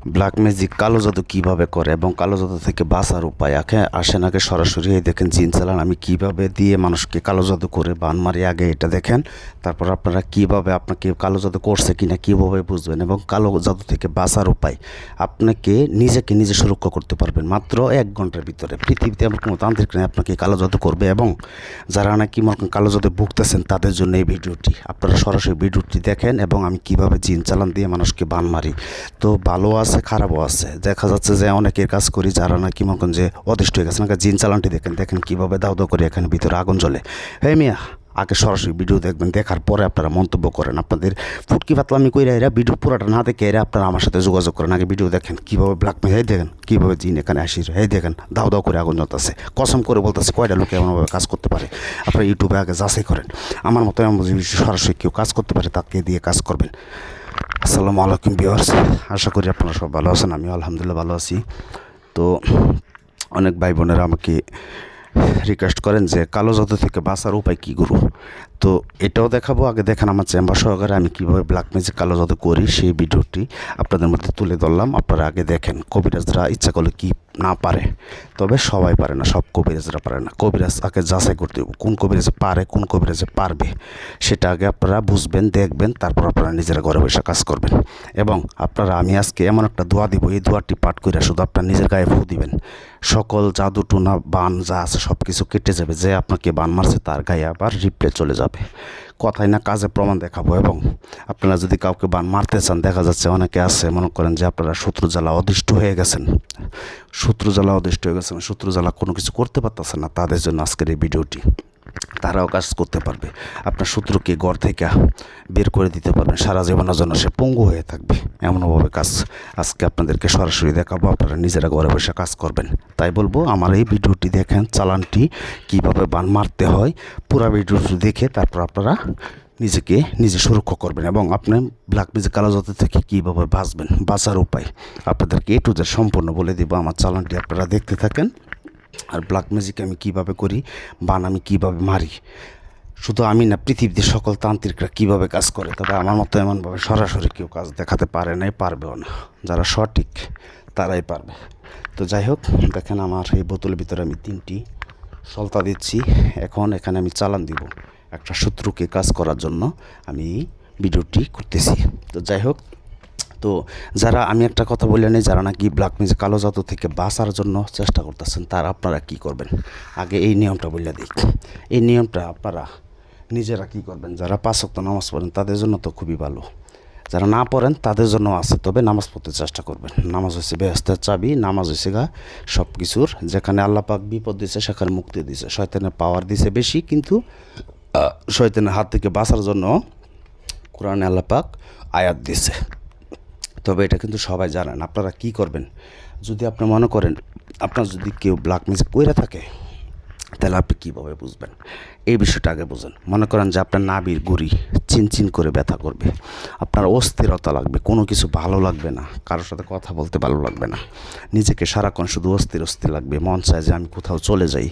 Black magic কালো জাদু কীভাবে করে এবং কালো জাদু থেকে বাঁচার উপায়? আগে আসেন আগে সরাসরি, এই দেখেন জিন চালান, আমি কীভাবে দিয়ে মানুষকে কালো জাদু করে বান মারি? আগে এটা দেখেন, তারপর আপনারা কীভাবে আপনাকে কালো জাদু করছে কিনা কীভাবে বুঝবেন এবং কালো জাদু থেকে বাঁচার উপায় আপনাকে নিজেকে নিজে সুরক্ষা করতে পারবেন। মাত্র এক ঘণ্টার ভিতরে পৃথিবীতে এমন কোনো তান্ত্রিক নেই আপনাকে কালো জাদু করবে এবং যারা নাকি কালো জাদু ভুগতেছেন তাদের জন্য এই ভিডিওটি। আপনারা সরাসরি ভিডিওটি দেখেন এবং আমি কীভাবে জিন চালান দিয়ে মানুষকে বান মারি। তো ভালো আছে খারাপও আছে। দেখা যাচ্ছে যে অনেকের কাজ করি যারা নাকি করেন যে অদৃষ্ট হয়ে গেছে। নাকি জিন চালানটি দেখেন দেখেন কীভাবে দাও দাও করে এখানে ভিতরে আগুন জ্বলে। হে মিয়া, আগে সরাসরি ভিডিও দেখবেন, দেখার পরে আপনারা মন্তব্য করেন। আপনাদের ফুটকি পাতলামি কইরা এরা ভিডিও পুরোটা না দেখে এরা আপনারা আমার সাথে যোগাযোগ করেন। আগে ভিডিও দেখেন, কীভাবে ব্ল্যাকমেল এই দেখেন, কীভাবে জিন এখানে আসি এই দেখেন, দাও দাও করে আগুন জ্বলতেছে। কসম করে বলতেছে, কয়টা লোকে এমনভাবে কাজ করতে পারে? আপনারা ইউটিউবে আগে যাচাই করেন। আমার মতো এমন সরাসরি কেউ কাজ করতে পারে, তাকে দিয়ে কাজ করবেন। আসসালামু আলাইকুম বিওয়ার্স আশা করি আপনারা সব ভালো আছেন আমি আলহামদুলিল্লাহ ভালো আছি। তো অনেক ভাই বোনেরা আমাকে রিকোয়েস্ট করেন যে কালো জাদু থেকে বাঁচার উপায় কী গুরু? তো এটাও দেখাবো, আগে দেখেন আমার চেম্বার সহকারে আমি কীভাবে ব্ল্যাক ম্যাজিক কালো জাদু করি, সেই ভিডিওটি আপনাদের মধ্যে তুলে ধরলাম, আপনারা আগে দেখেন, কবিরাজরা ইচ্ছা করলে কি না পারে, তবে সবাই পারে না, সব কবিরাজরা পারে না। কবিরাজ আগে যাচাই করতে হবে, কোন কবিরাজে পারে, কোন কবিরাজে পারবে, সেটা আগে আপনারা বুঝবেন, দেখবেন, তারপর আপনারা নিজেরা ঘরে বসে কাজ করবেন। এবং আপনারা, আমি আজকে এমন একটা দোয়া দিব, এই দোয়াটি পাঠ করে শুধু আপনার নিজের গায়ে ফু দিবেন। সকল জাদু, টুনা, বান যা আছে সব কিছু কেটে যাবে, যে আপনাকে বান মারছে, তার গায়ে আবার রিপ্লে চলে যাবে। কথাই না, কাজে প্রমাণ দেখাবো এবং আপনারা যদি কাউকে বান মারতে চান, দেখা যাচ্ছে অনেকে আছে, মনে করেন যে আপনারা শত্রু জ্বালা অদৃষ্ট হয়ে গেছেন। শত্রু জ্বালা অদৃষ্ট হয়ে গেছেন শত্রু জ্বালা কোনো কিছু করতে পারতেছে না, তাদের জন্য আজকের এই ভিডিওটি। তারাও কাজ করতে পারবে। আপনার শত্রুকে ঘর থেকে বের করে দিতে পারবেন সারা জীবনের জন্য সে পঙ্গু হয়ে থাকবে। এমনভাবে কাজ আজকে আপনাদেরকে সরাসরি দেখাবো। আপনারা নিজেরা ঘরে বসে কাজ করবেন। তাই বলব, আমার এই ভিডিওটি দেখেন, চালানটি কীভাবে বান মারতে হয়, পুরো ভিডিওটি দেখে তারপর আপনারা নিজেকে, নিজে সুরক্ষা করবেন এবং আপনি ব্ল্যাক মিউজিক কালো জাতি থেকে কীভাবে বাঁচবেন, বাঁচার উপায় আপনাদেরকে এ টু সম্পূর্ণ বলে দেবো। আমার চালানটি আপনারা দেখতে থাকেন। আর ব্ল্যাক ম্যাজিক আমি কীভাবে করি, বান আমি কীভাবে মারি, শুধু আমি না পৃথিবীতে সকল তান্ত্রিকরা কীভাবে কাজ করে, তবে আমার মতো এমনভাবে সরাসরি কেউ কাজ দেখাতে পারে নাই, পারবেও না। যারা সঠিক, তারাই পারবে। তো যাই হোক, দেখেন আমার এই বোতলের ভিতরে আমি তিনটি সলতা দিচ্ছি। এখন এখানে আমি চালান দিব একটা শত্রুকে কাজ করার জন্য আমি ভিডিওটি করতেছি। তো যাই হোক তো যারা আমি একটা কথা বলে নিই, যারা নাকি ব্ল্যাক মিউজিক কালো জাদু থেকে বাঁচার জন্য চেষ্টা করতেছেন, তার আপনারা কি করবেন? আগে এই নিয়মটা বলে দিই এই নিয়মটা আপনারা নিজেরা কি করবেন? যারা পাঁচ ওয়াক্ত নামাজ পড়েন, তাদের জন্য তো খুবই ভালো। যারা না পড়েন, তাদের জন্য আছে, তবে নামাজ পড়তে চেষ্টা করবেন। নামাজ হচ্ছে ব্যস্তের চাবি, নামাজ হচ্ছে গা সব কিছুর যেখানে আল্লাহ পাক বিপদ দিছে, সেখানে মুক্তি দিছে। শয়তানের পাওয়ার দিছে বেশি, কিন্তু শয়তানের হাত থেকে বাঁচার জন্য কোরআনে আল্লাহ পাক আয়াত দিছে। তবে এটা কিন্তু সবাই জানেন আপনারা কি করবেন? যদি আপনি মনে করেন আপনার যদি কেউ ব্ল্যাক ম্যাজিক কইরা থাকে, তাহলে আপনি কীভাবে বুঝবেন? এই বিষয়টা আগে বুঝেন। মনে করেন যে আপনার নাবির গুড়ি চিনচিন করে ব্যথা করবে। আপনার অস্থিরতা লাগবে, কোনো কিছু ভালো লাগবে না, কারোর সাথে কথা বলতে ভালো লাগবে না। নিজেকে সারাক্ষণ শুধু অস্থির অস্থির লাগবে, মন চায় যে আমি কোথাও চলে যাই।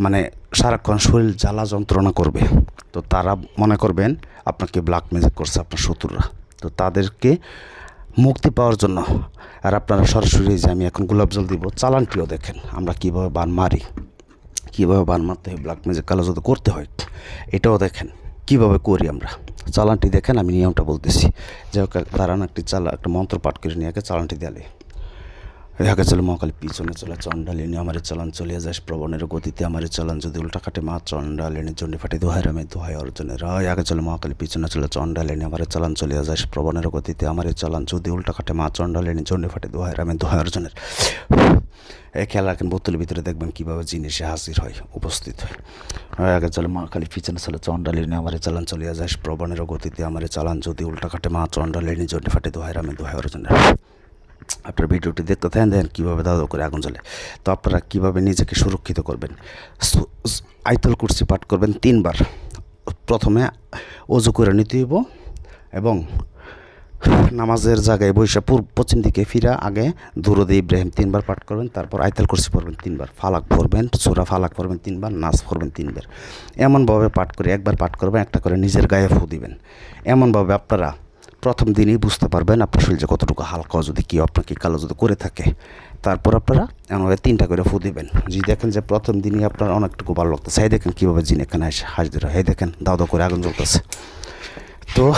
মানে সারাক্ষণ শরীর জ্বালা যন্ত্রণা করবে। তো তারা মনে করবেন আপনাকে ব্ল্যাক ম্যাজিক করছে আপনার শত্রুরা। তো তাদেরকে মুক্তি পাওয়ার জন্য। আর আপনারা সরাসরি যে আমি এখন গোলাপ জল দিব, চালানটিও দেখেন আমরা কীভাবে বান মারি, কীভাবে বান মারতে হয় ব্ল্যাক ম্যাজিক কালো যদি করতে হয়, এটাও দেখেন কীভাবে করি আমরা। চালানটি দেখেন, আমি নিয়মটা বলতেছি। যে হোক, দাঁড়ান, একটি চালা একটা মন্ত্র পাঠ করে নিয়ে আগে চালানটি দেয়ালে দেখা চলে মহাকালী পিছনে চলে চণ্ডালিনী আমার চালান চলিয়া যাস, প্রবণের গতিতে আমার চালান। যদি উল্টা কাটে মা চণ্ডালিনী জন্ডি ফাটে দোহাই রামে দোহাই অর্জনে রায়। আগে চলে মহাকালী পিছনে চলে চণ্ডালিনী আমার চালান চলিয়া যাস, প্রবণের গতিতে আমার চালান। যদি উল্টা কাটে মা চণ্ডালিনী জন্ডি ফাটে দোহাই রামে দোহাই অর্জনের। এই খেলা রাখেন বোতলের ভিতরে দেখবেন কীভাবে জিনিসে হাজির হয়, উপস্থিত হয়। আগে চলে মা পিছনে চলে চণ্ডালিনী আমার চালান চলিয়া যাস, প্রবণের গতিতে আমার চালান। যদি উল্টা কাটে মা চণ্ডালিনী জন্ডি ফাটে দোহাই রামে দোহাই অর্জনের। আপনার ভিডিওটি দেখতে থাকেন, দেখেন কীভাবে দাদা করে আগুন জ্বলে। তো আপনারা কীভাবে নিজেকে সুরক্ষিত করবেন? আইতল কুরসি পাঠ করবেন তিনবার। প্রথমে অজু করে নিতে হইব এবং নামাজের জায়গায় বৈশা পূর্ব, পশ্চিম দিকে ফিরা আগে দুরুদ ইব্রাহিম তিনবার পাঠ করবেন, তারপর আইতাল কুরসি পড়বেন তিনবার। ফালাক পড়বেন, সুরা ফালাক পড়বেন তিনবার নাচ পড়বেন তিনবার। এমনভাবে পাঠ করে একবার পাঠ করবেন, একটা করে নিজের গায়ে ফু দিবেন। এমনভাবে আপনারা প্রথম দিনই বুঝতে পারবেন আপনার শরীরে কতটুকু হালকা, যদি কেউ আপনাকে কালো যদি করে থাকে। তারপর আপনারা এমনভাবে তিনটা করে ফু দিবেন। যদি দেখেন যে প্রথম দিনই আপনার অনেকটুকু ভালো লাগতেছে। এই দেখেন কীভাবে জিন এখানে ধরে। এই দেখেন, দাও দাও করে আগুন জ্বলতেছে। তো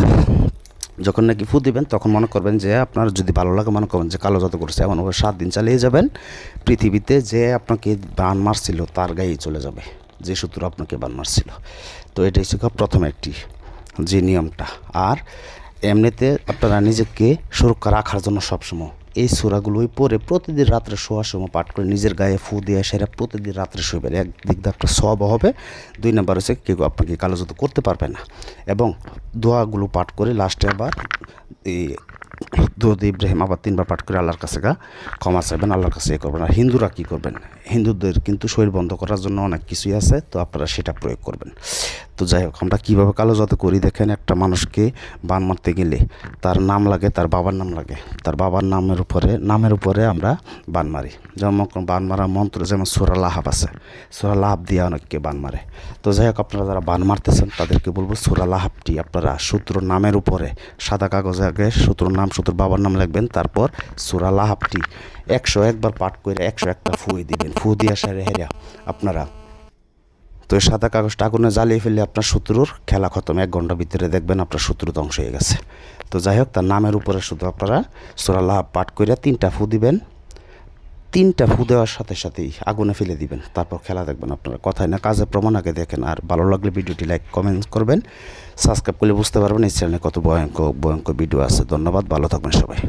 যখন নাকি ফু দিবেন, তখন মনে করবেন যে আপনার যদি ভালো লাগে, মনে করবেন যে কালো জাদু করছে এমনভাবে সাত দিন চালিয়ে যাবেন। পৃথিবীতে যে আপনাকে বান মারছিল, তার গায়েই চলে যাবে। যে সূত্র আপনাকে বান মারছিল। তো এটাই ছিল প্রথম একটি যে নিয়মটা। আর এমনিতে আপনারা নিজেকে সুরক্ষা রাখার জন্য সবসময়। এই সুরাগুলোই পরে প্রতিদিন রাত্রে শোয়ার সময় পাঠ করে নিজের গায়ে ফু দিয়ে সেরা প্রতিদিন রাত্রে শুবেন একদিক দিয়ে আপনার সব হবে, দুই নাম্বার হচ্ছে কেউ আপনাকে কালো করতে পারবে না। এবং দোয়াগুলো পাঠ করে লাস্টে আবার এই দুধ ইব্রাহিম আবার তিনবার পাঠ করে আল্লাহর কাছে গা, ক্ষমা চাইবেন, আল্লাহর কাছে এ করবেন। আর হিন্দুরা কী করবেন? হিন্দুদের কিন্তু শরীর বন্ধ করার জন্য অনেক কিছুই আছে, তো আপনারা সেটা প্রয়োগ করবেন। তো যাই হোক, আমরা কীভাবে কালো জাদু করি? দেখেন একটা মানুষকে বান মারতে গেলে তার নাম লাগে, তার বাবার নাম লাগে। তার বাবার নামের উপরে নামের উপরে আমরা বান মারি। যেমন বান মারার মন্ত্র, যেমন সোরা লাহাব আছে। সোরা লাহাব দিয়ে অনেককে বান মারে। তো যাই হোক, আপনারা যারা বান মারতেছেন, তাদেরকে বলব সোরা লাহাবটি আপনারা সূত্র নামের উপরে, সাদা কাগজে আগে সূত্র নাম সূত্র বাবার নাম লিখবেন, তারপর সুরা লাহাবটি। একশো একবার পাঠ করে একশো একটা ফুয়ে দিবেন। ফু দিয়ে সেরে হেরা আপনারা। তো সাদা কাগজটা আগুনে জ্বালিয়ে ফেলে আপনার শত্রুর খেলা খতম। এক ঘণ্টার ভিতরে দেখবেন আপনার শত্রু ধ্বংস হয়ে গেছে। তো যাই হোক, তার নামের উপরে শুধু আপনারা সোরাল্লাহ পাঠ করে তিনটা ফু দিবেন। তিনটা ফু দেওয়ার সাথে সাথেই আগুনে ফেলে দিবেন। তারপর খেলা দেখবেন আপনারা। কথাই না কাজে প্রমাণ আগে দেখেন। আর ভালো লাগলে ভিডিওটি লাইক, কমেন্ট করবেন। সাবস্ক্রাইব করলে বুঝতে পারবেন এই চ্যানেলে কত ভয়ঙ্কর ভয়ঙ্কর ভিডিও আছে। ধন্যবাদ, ভালো থাকবেন সবাই।